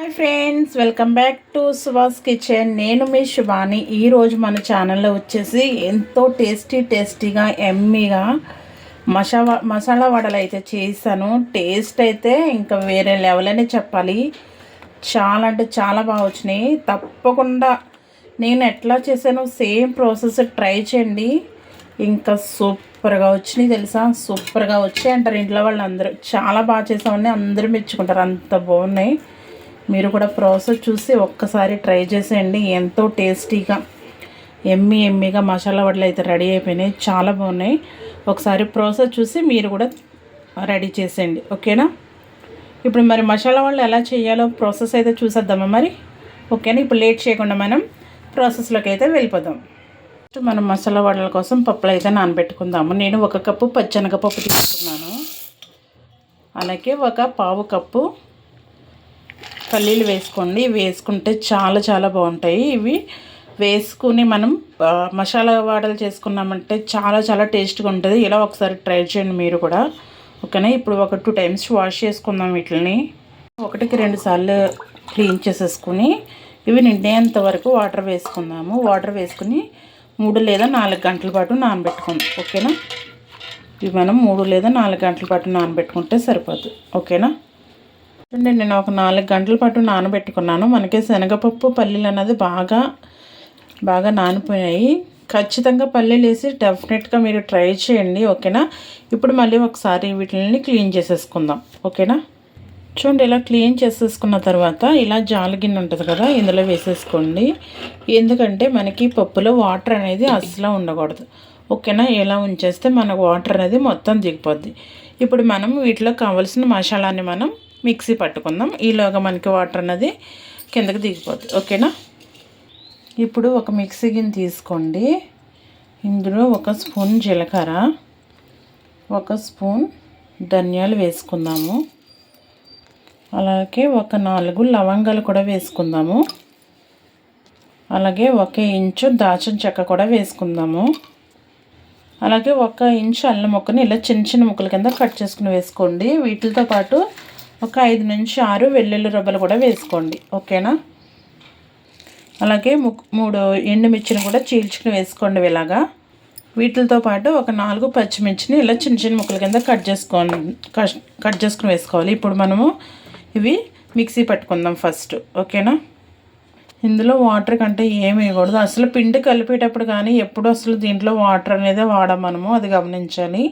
Hi friends welcome back to Subhash kitchen. నేను మీ శుభాని. ఈరోజు మన ఛానల్లో వచ్చేసి ఎంతో టేస్టీ టేస్టీగా ఎమ్మీగా మసాలా మసాలా వడలు అయితే చేశాను. టేస్ట్ అయితే ఇంకా వేరే లెవెల్ అనే చెప్పాలి. చాలా అంటే చాలా బాగా వచ్చినాయి. తప్పకుండా నేను ఎట్లా చేశానో సేమ్ ప్రాసెస్ ట్రై చేయండి. ఇంకా సూపర్గా వచ్చినాయి తెలుసా? సూపర్గా వచ్చాయి అంటారు ఇంట్లో వాళ్ళు అందరూ చాలా బాగా చేసామని అందరూ మెచ్చుకుంటారు. అంత బాగున్నాయి. మీరు కూడా ప్రాసెస్ చూసి ఒక్కసారి ట్రై చేసేయండి. ఎంతో టేస్టీగా ఎమ్మి ఎమ్మిగా మసాలా వడలు అయితే రెడీ అయిపోయినాయి. చాలా బాగున్నాయి. ఒకసారి ప్రాసెస్ చూసి మీరు కూడా రెడీ చేసేయండి. ఓకేనా? ఇప్పుడు మరి మసాలా వడలు ఎలా చేయాలో ప్రాసెస్ అయితే చూసేద్దామా మరి? ఓకేనా? ఇప్పుడు లేట్ చేయకుండా మనం ప్రాసెస్లోకి అయితే వెళ్ళిపోదాం. ఫస్ట్ మనం మసాలా వడల కోసం పప్పులు అయితే నానబెట్టుకుందాము. నేను ఒక కప్పు పచ్చనగపప్పు తీసుకున్నాను. అలాగే ఒక పావు కప్పు పల్లీలు వేసుకోండి. వేసుకుంటే చాలా చాలా బాగుంటాయి. ఇవి వేసుకుని మనం మసాలా వాడలు చేసుకున్నామంటే చాలా చాలా టేస్ట్గా ఉంటుంది. ఇలా ఒకసారి ట్రై చేయండి మీరు కూడా. ఓకేనా? ఇప్పుడు ఒక టూ టైమ్స్ వాష్ చేసుకుందాం వీటిని ఒకటికి రెండు సార్లు క్లీన్ చేసేసుకుని ఇవి నిండేంత వరకు వాటర్ వేసుకుందాము. వాటర్ వేసుకుని మూడు లేదా నాలుగు గంటల పాటు నానబెట్టుకుందాం. ఓకేనా? ఇవి మనం మూడు లేదా నాలుగు గంటల పాటు నానబెట్టుకుంటే సరిపోతుంది ఓకేనా? చూడండి నేను ఒక నాలుగు గంటల పాటు నానబెట్టుకున్నాను. మనకి శనగపప్పు పల్లీలు అన్నది బాగా బాగా నానిపోయాయి. ఖచ్చితంగా పల్లీలు వేసి డెఫినెట్గా మీరు ట్రై చేయండి ఓకేనా? ఇప్పుడు మళ్ళీ ఒకసారి వీటిని క్లీన్ చేసేసుకుందాం ఓకేనా? చూడండి ఇలా క్లీన్ చేసేసుకున్న తర్వాత ఇలా జాలగిన్నె ఉంటుంది కదా ఇందులో వేసేసుకోండి. ఎందుకంటే మనకి పప్పులో వాటర్ అనేది అస్సలు ఉండకూడదు ఓకేనా? ఇలా ఉంచేస్తే మనకు వాటర్ అనేది మొత్తం దిగిపోద్ది. ఇప్పుడు మనం వీటిలో కావాల్సిన మసాలాని మనం మిక్సీ పట్టుకుందాం. ఈలోగా మనకి వాటర్ అన్నది కిందకి దిగిపోతుంది ఓకేనా? ఇప్పుడు ఒక మిక్సీ గిన్నె తీసుకోండి. ఇందులో ఒక స్పూన్ జీలకర్ర ఒక స్పూన్ ధనియాలు వేసుకుందాము. అలాగే ఒక నాలుగు లవంగాలు కూడా వేసుకుందాము. అలాగే ఒక ఇంచు దాచిన చెక్క కూడా వేసుకుందాము. అలాగే ఒక ఇంచు అల్లం ముక్కని ఇలా చిన్న చిన్న ముక్కల కింద కట్ చేసుకుని వేసుకోండి. వీటితో పాటు ఒక ఐదు నుంచి ఆరు వెల్లుల్లి రొబ్బలు కూడా వేసుకోండి. ఓకేనా? అలాగే మూడు ఎండుమిర్చిని కూడా చీల్చుకుని వేసుకోండి ఇలాగా. వీటితో పాటు ఒక నాలుగు పచ్చిమిర్చిని ఇలా చిన్న చిన్న ముక్కల కింద కట్ చేసుకోండి కట్ చేసుకుని వేసుకోవాలి. ఇప్పుడు మనము ఇవి మిక్సీ పట్టుకుందాం ఫస్ట్. ఓకేనా? ఇందులో వాటర్ కంటే ఏమి వేయకూడదు. అసలు పిండి కలిపేటప్పుడు కానీ ఎప్పుడు అసలు దీంట్లో వాటర్ అనేది వాడాం మనము అది గమనించాలి.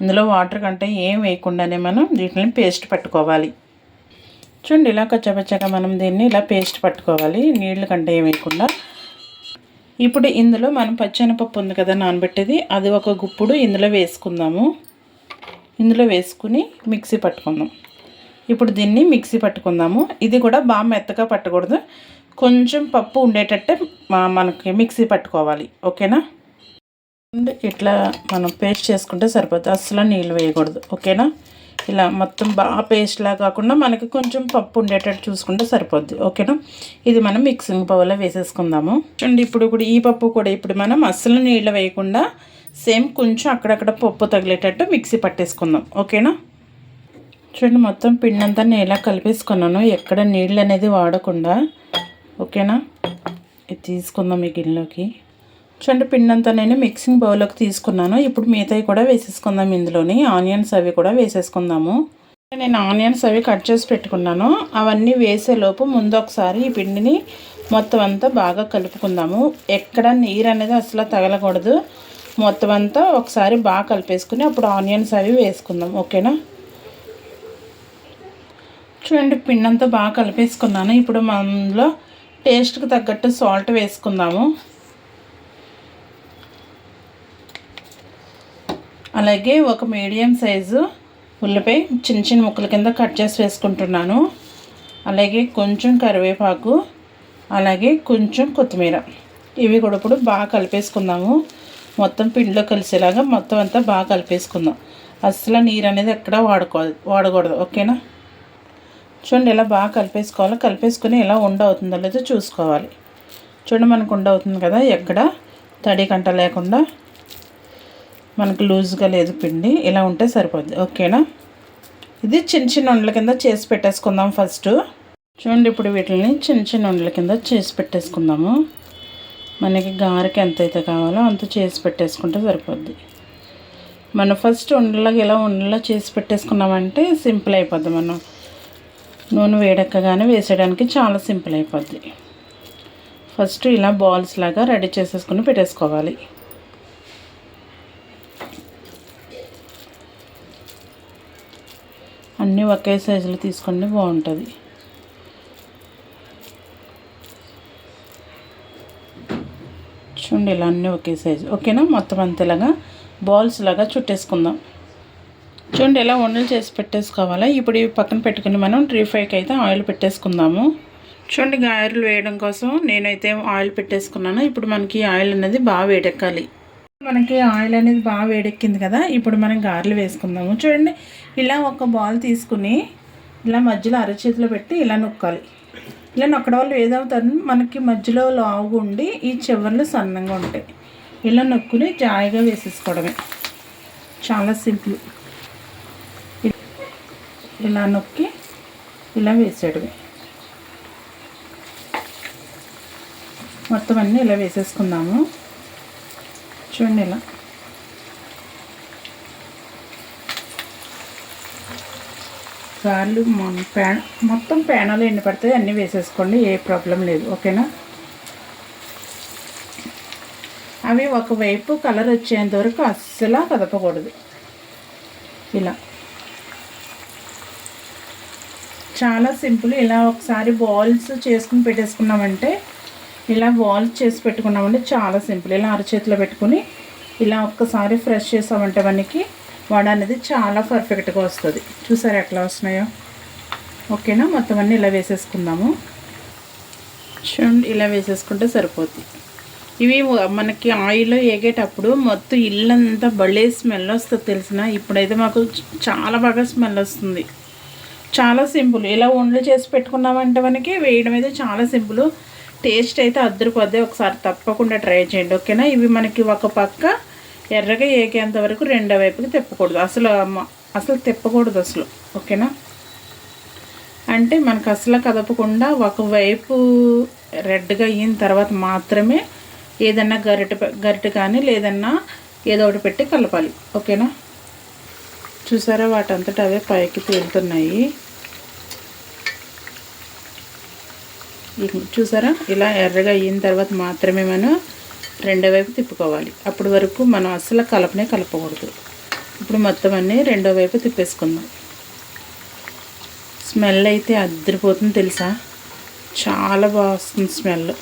ఇందులో వాటర్ కంటే ఏం వేయకుండానే మనం వీటిని పేస్ట్ పట్టుకోవాలి. చూడండి ఇలా కచ్చపచ్చగా మనం దీన్ని ఇలా పేస్ట్ పట్టుకోవాలి. నీళ్ళ కంటే ఏం వేయకుండా. ఇప్పుడు ఇందులో మనం పచ్చెనపప్పు ఉంది కదా నానబెట్టేది అది ఒక గుప్పుడు ఇందులో వేసుకుందాము. ఇందులో వేసుకుని మిక్సీ పట్టుకుందాం. ఇప్పుడు దీన్ని మిక్సీ పట్టుకుందాము. ఇది కూడా బాగా మెత్తగా పట్టకూడదు. కొంచెం పప్పు ఉండేటట్టే మనకి మిక్సీ పట్టుకోవాలి. ఓకేనా? ఇట్లా మనం పేస్ట్ చేసుకుంటే సరిపోతుంది. అస్సలు నీళ్ళు వేయకూడదు. ఓకేనా? ఇలా మొత్తం బాగా పేస్ట్లా కాకుండా మనకి కొంచెం పప్పు ఉండేటట్టు చూసుకుంటే సరిపోద్ది. ఓకేనా? ఇది మనం మిక్సింగ్ పవర్లో వేసేసుకుందాము. చూడండి ఇప్పుడు కూడా ఈ పప్పు కూడా ఇప్పుడు మనం అస్సలు నీళ్ళు వేయకుండా సేమ్ కొంచెం అక్కడక్కడ పప్పు తగిలేటట్టు మిక్సీ పట్టేసుకుందాం. ఓకేనా? చూడండి మొత్తం పిండి అంతా నేను ఇలా కలిపేసుకున్నాను. ఎక్కడ నీళ్ళు అనేది వాడకుండా. ఓకేనా? ఇది తీసుకుందాం ఈ గిన్నెలోకి. చూడండి పిండి అంతా నేను మిక్సింగ్ బౌల్లోకి తీసుకున్నాను. ఇప్పుడు మిగతాయి కూడా వేసేసుకుందాం ఇందులోని. ఆనియన్స్ అవి కూడా వేసేసుకుందాము. నేను ఆనియన్స్ అవి కట్ చేసి పెట్టుకున్నాను. అవన్నీ వేసేలోపు ముందు ఒకసారి ఈ పిండిని మొత్తం అంతా బాగా కలుపుకుందాము. ఎక్కడ నీరు అనేది అసలు తగలకూడదు. మొత్తం అంతా ఒకసారి బాగా కలిపేసుకుని అప్పుడు ఆనియన్స్ అవి వేసుకుందాం. ఓకేనా? చూడండి పిండి అంతా బాగా కలిపేసుకున్నాను. ఇప్పుడు మనలో టేస్ట్కి తగ్గట్టు సాల్ట్ వేసుకుందాము. అలాగే ఒక మీడియం సైజు ఉల్లిపాయ చిన్న చిన్న ముక్కల కింద కట్ చేసి వేసుకుంటున్నాను. అలాగే కొంచెం కరివేపాకు అలాగే కొంచెం కొత్తిమీర. ఇవి కూడా ఇప్పుడు బాగా కలిపేసుకుందాము. మొత్తం పిండిలో కలిసేలాగా మొత్తం అంతా బాగా కలిపేసుకుందాం. అసలు నీరు అనేది ఎక్కడ వాడుకోవాలి వాడకూడదు. ఓకేనా? చూడండి ఇలా బాగా కలిపేసుకోవాలి కలిపేసుకుని ఎలా ఉండ అవుతుందో లేదో చూసుకోవాలి. చూడండి మనకు ఉండ అవుతుంది కదా ఎక్కడ? తడి కంట లేకుండా మనకు లూజ్గా లేదు పిండి. ఇలా ఉంటే సరిపోద్ది. ఓకేనా? ఇది చిన్న చిన్న వండల కింద చేసి పెట్టేసుకుందాం ఫస్ట్. చూడండి ఇప్పుడు వీటిని చిన్న చిన్న ఉండల కింద చేసి పెట్టేసుకుందాము. మనకి గారెకి ఎంత అయితే కావాలో అంత చేసి పెట్టేసుకుంటే సరిపోద్ది. మనం ఫస్ట్ ఉండలాగా ఇలా ఉండలా చేసి పెట్టేసుకున్నామంటే సింపుల్ అయిపోద్ది మనం. నూనె వేడెక్కగానే వేసేయడానికి చాలా సింపుల్ అయిపోద్ది. ఫస్ట్ ఇలా బాల్స్ లాగా రెడీ చేసేసుకుని పెట్టేసుకోవాలి. అన్నీ ఒకే సైజులో తీసుకుంటే బాగుంటుంది. చూడండి ఇలా అన్నీ ఒకే సైజు. ఓకేనా? మొత్తం అంతేలాగా బాల్స్ లాగా చుట్టేసుకుందాం. చూడండి ఇలా ఉండలు చేసి పెట్టేసుకోవాలి? ఇప్పుడు ఇవి పక్కన పెట్టుకుని మనం త్రీ ఫైవ్కి అయితే ఆయిల్ పెట్టేసుకుందాము. చూడండి గాయలు వేయడం కోసం నేనైతే ఆయిల్ పెట్టేసుకున్నాను. ఇప్పుడు మనకి ఆయిల్ అనేది బాగా వేడెక్కాలి. మనకి ఆయిల్ అనేది బాగా వేడెక్కింది కదా ఇప్పుడు మనం గారెలు వేసుకుందాము. చూడండి ఇలా ఒక బాల్ తీసుకుని ఇలా మధ్యలో అరచేతిలో పెట్టి ఇలా నొక్కాలి. ఇలా నొక్కడం వల్ల ఏదవుతుంది? మనకి మధ్యలో లావుగా ఉండి ఈ చివర్లు సన్నంగా ఉంటాయి. ఇలా నొక్కుని జాయిగా వేసేసుకోవడమే. చాలా సింపుల్. ఇలా నొక్కి ఇలా వేసేయడమే. మొత్తం అన్నీ ఇలా వేసేసుకుందాము. చూడండి ఇలా. గార్లు ప్యాన్ మొత్తం ప్యానాలు ఎన్ని పడతాయి అన్నీ వేసేసుకోండి ఏ ప్రాబ్లం లేదు ఓకేనా? అవి ఒకవైపు కలర్ వచ్చేంత వరకు అస్సలు కదపకూడదు. ఇలా. చాలా సింపుల్ ఇలా ఒకసారి బాల్స్ చేసుకుని పెట్టేసుకున్నామంటే ఇలా వాల్ చేసి పెట్టుకున్నామంటే చాలా సింపుల్. ఇలా అరచేతిలో పెట్టుకుని ఇలా ఒక్కసారి ఫ్రెష్ చేసామంటే మనకి వడ అనేది చాలా పర్ఫెక్ట్గా వస్తుంది. చూసారు ఎట్లా వస్తున్నాయో? ఓకేనా? మొత్తం అన్నీ ఇలా వేసేసుకుందాము. చూడండి ఇలా వేసేసుకుంటే సరిపోద్ది. ఇవి మనకి ఆయిల్ ఎగేటప్పుడు మొత్తం ఇల్లంతా బళ్ళే స్మెల్ వస్తుంది తెలిసిన. ఇప్పుడైతే మాకు చాలా బాగా స్మెల్ వస్తుంది. చాలా సింపుల్. ఇలా వండ్లు చేసి పెట్టుకున్నామంటే మనకి వేయడం అయితే చాలా సింపుల్. టేస్ట్ అయితే అద్దరిపోద్ది ఒకసారి తప్పకుండా ట్రై చేయండి ఓకేనా? ఇవి మనకి ఒక పక్క ఎర్రగా ఏకేంత వరకు రెండో వైపుకి తిప్పకూడదు. అసలు అసలు తిప్పకూడదు అసలు ఓకేనా? అంటే మనకు అసలు కదపకుండా ఒకవైపు రెడ్గా అయిన తర్వాత మాత్రమే ఏదన్నా గరిట గరిట కానీ లేదన్నా ఏదో ఒకటి పెట్టి కలపాలి ఓకేనా? చూసారా? వాటంతటా అవే పైకి తేలుతున్నాయి. చూసారా? ఇలా ఎర్రగా అయిన తర్వాత మాత్రమే మనం రెండో వైపు తిప్పుకోవాలి. అప్పటి వరకు మనం అసలు కలపనే కలపకూడదు. ఇప్పుడు మొత్తం అన్నీ రెండో వైపు తిప్పేసుకుందాం. స్మెల్ అయితే అద్దరిపోతుంది తెలుసా? చాలా బాగా వస్తుంది స్మెల్.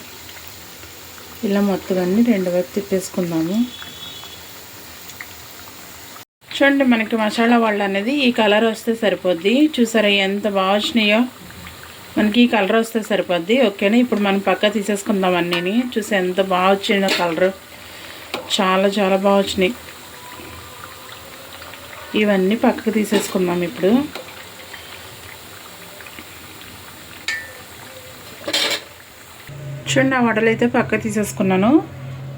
ఇలా మొత్తం అన్నీ రెండో వైపు తిప్పేసుకుందాము. చూడండి మనకి మసాలా వాళ్ళు అనేది ఈ కలర్ వస్తే సరిపోద్ది. చూసారా ఎంత బాగా వచ్చినాయో? మనకి ఈ కలర్ వస్తే సరిపోద్ది. ఓకేనా? ఇప్పుడు మనం పక్క తీసేసుకుందాం అన్నీ చూసి ఎంత బాగా వచ్చిందో కలర్. చాలా చాలా బాగా వచ్చినాయి. ఇవన్నీ పక్కకు తీసేసుకుందాం ఇప్పుడు. చూడండి ఆ వడలు అయితే పక్క తీసేసుకున్నాను.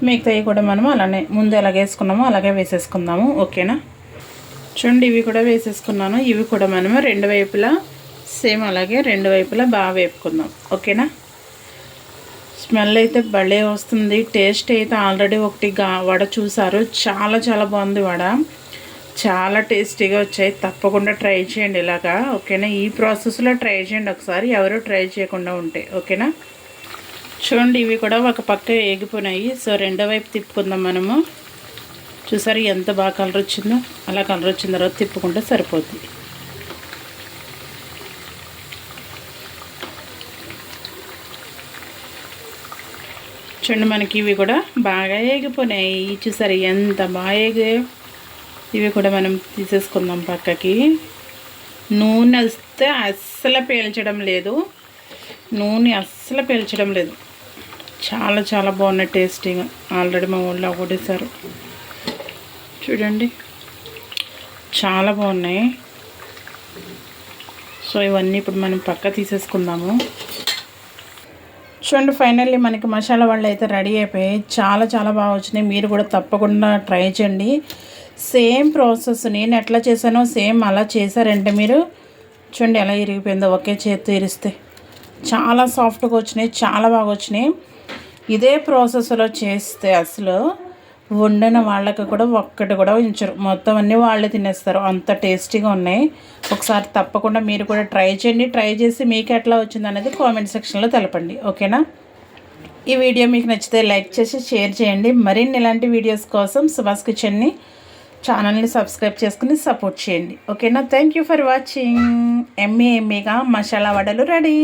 మిగతాయి కూడా మనం అలానే ముందు ఎలాగ వేసుకున్నామో అలాగే వేసేసుకుందాము. ఓకేనా? చూడండి ఇవి కూడా వేసేసుకున్నాను. ఇవి కూడా మనము రెండు వైపులా సేమ్ అలాగే రెండు వైపులా బాగా వేపుకుందాం. ఓకేనా? స్మెల్ అయితే భలే వస్తుంది. టేస్ట్ అయితే ఆల్రెడీ ఒకటి వడ చూసారు. చాలా చాలా బాగుంది వడ. చాలా టేస్టీగా వచ్చాయి. తప్పకుండా ట్రై చేయండి ఇలాగా. ఓకేనా? ఈ ప్రాసెస్లో ట్రై చేయండి ఒకసారి. ఎవరు ట్రై చేయకుండా ఉంటే. ఓకేనా? చూడండి ఇవి కూడా ఒక పక్క ఏగిపోయినాయి. సో రెండో వైపు తిప్పుకుందాం మనము. చూసారు ఎంత బాగా కలర్ వచ్చిందో అలా కలర్ వచ్చిన తర్వాత తిప్పుకుంటే సరిపోతుంది చూడండి మనకి ఇవి కూడా బాగా ఏగిపోయినాయి. చూసారు ఎంత బాగా ఏగాయో ఇవి కూడా మనం తీసేసుకుందాం పక్కకి. నూనె వస్తే అస్సలు పీల్చడం లేదు. నూనె అస్సలు పీల్చడం లేదు. చాలా చాలా బాగున్నాయి టేస్టీగా ఆల్రెడీ మా ఊళ్ళో ఒకటేసారు చూడండి. చాలా బాగున్నాయి. సో ఇవన్నీ ఇప్పుడు మనం పక్క తీసేసుకుందాము. చూడండి ఫైనల్లీ మనకి మసాలా వాళ్ళు అయితే రెడీ అయిపోయి చాలా చాలా బాగా వచ్చినాయి. మీరు కూడా తప్పకుండా ట్రై చేయండి. సేమ్ ప్రాసెస్ నేను ఎట్లా చేశానో సేమ్ అలా చేశారంటే మీరు చూడండి ఎలా ఇరిగిపోయిందో ఒకే చేతి ఇరిస్తే. చాలా సాఫ్ట్గా వచ్చినాయి చాలా బాగా వచ్చినాయి. ఇదే ప్రాసెస్లో చేస్తే అసలు వండిన వాళ్ళకి కూడా ఒక్కటి కూడా ఉంచరు. మొత్తం అన్నీ వాళ్ళే తినేస్తారు. అంత టేస్టీగా ఉన్నాయి. ఒకసారి తప్పకుండా మీరు కూడా ట్రై చేయండి. ట్రై చేసి మీకు ఎట్లా వచ్చింది అనేది కామెంట్ సెక్షన్లో తెలపండి. ఓకేనా? ఈ వీడియో మీకు నచ్చితే లైక్ చేసి షేర్ చేయండి. మరిన్ని ఇలాంటి వీడియోస్ కోసం సుభాష్ కిచెన్ని ఛానల్ని సబ్స్క్రైబ్ చేసుకుని సపోర్ట్ చేయండి. ఓకేనా? థ్యాంక్ యూ ఫర్ వాచింగ్ ఎమ్మీ ఎమ్మీగా మసాలా వడలు రెడీ.